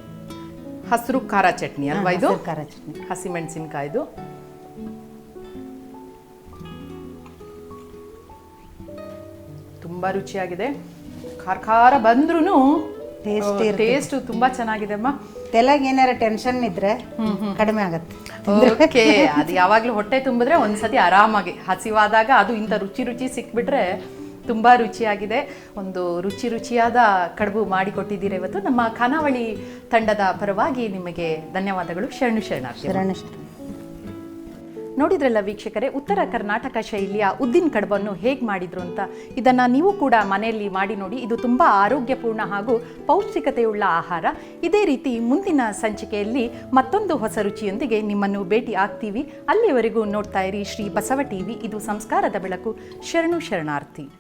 ಹಸಿರು ಖಾರ ಚಟ್ನಿ ಅಲ್ವಾ ಇದು? ಖಾರ ಚಟ್ನಿ. ಹಸಿಮೆಣಸಿನ್ಕಾಯ್ದು. ತುಂಬಾ ರುಚಿಯಾಗಿದೆ. ಖಾರ ಖಾರ ಬಂದ್ರೂ ಟೇಸ್ಟ್ ಟೇಸ್ಟ್ ತುಂಬಾ ಚೆನ್ನಾಗಿದೆ ಅಮ್ಮ. ತಲೆಗೆ ಏನಾರ ಟೆನ್ಷನ್ ಇದ್ರೆ ಕಡಿಮೆ ಆಗತ್ತೆ. ಓಕೆ ಅದು ಯಾವಾಗ್ಲೂ ಹೊಟ್ಟೆ ತುಂಬಿದ್ರೆ ಒಂದ್ಸತಿ ಆರಾಮಾಗಿ. ಹಸಿವಾದಾಗ ಅದು ಇಂಥ ರುಚಿ ರುಚಿ ಸಿಕ್ಬಿಟ್ರೆ ತುಂಬಾ ರುಚಿಯಾಗಿದೆ. ಒಂದು ರುಚಿ ರುಚಿಯಾದ ಕಡುಬು ಮಾಡಿಕೊಟ್ಟಿದ್ದೀರಾ ಇವತ್ತು. ನಮ್ಮ ಖಾನಾವಳಿ ತಂಡದ ಪರವಾಗಿ ನಿಮಗೆ ಧನ್ಯವಾದಗಳು. ಶರಣು ಶರಣಾರ್ಥಿ ಶರಣ ಶರಣ. ನೋಡಿದ್ರಲ್ಲ ವೀಕ್ಷಕರೇ ಉತ್ತರ ಕರ್ನಾಟಕ ಶೈಲಿಯ ಉದ್ದಿನ ಕಡುಬನ್ನು ಹೇಗೆ ಮಾಡಿದ್ರು ಅಂತ. ಇದನ್ನು ನೀವು ಕೂಡ ಮನೆಯಲ್ಲಿ ಮಾಡಿ ನೋಡಿ. ಇದು ತುಂಬ ಆರೋಗ್ಯಪೂರ್ಣ ಹಾಗೂ ಪೌಷ್ಟಿಕತೆಯುಳ್ಳ ಆಹಾರ. ಇದೇ ರೀತಿ ಮುಂದಿನ ಸಂಚಿಕೆಯಲ್ಲಿ ಮತ್ತೊಂದು ಹೊಸ ರುಚಿಯೊಂದಿಗೆ ನಿಮ್ಮನ್ನು ಭೇಟಿ ಆಗ್ತೀವಿ. ಅಲ್ಲಿಯವರೆಗೂ ನೋಡ್ತಾ ಇರಿ ಶ್ರೀ ಬಸವ ಟಿವಿ. ಇದು ಸಂಸ್ಕಾರದ ಬೆಳಕು. ಶರಣು ಶರಣಾರ್ಥಿ.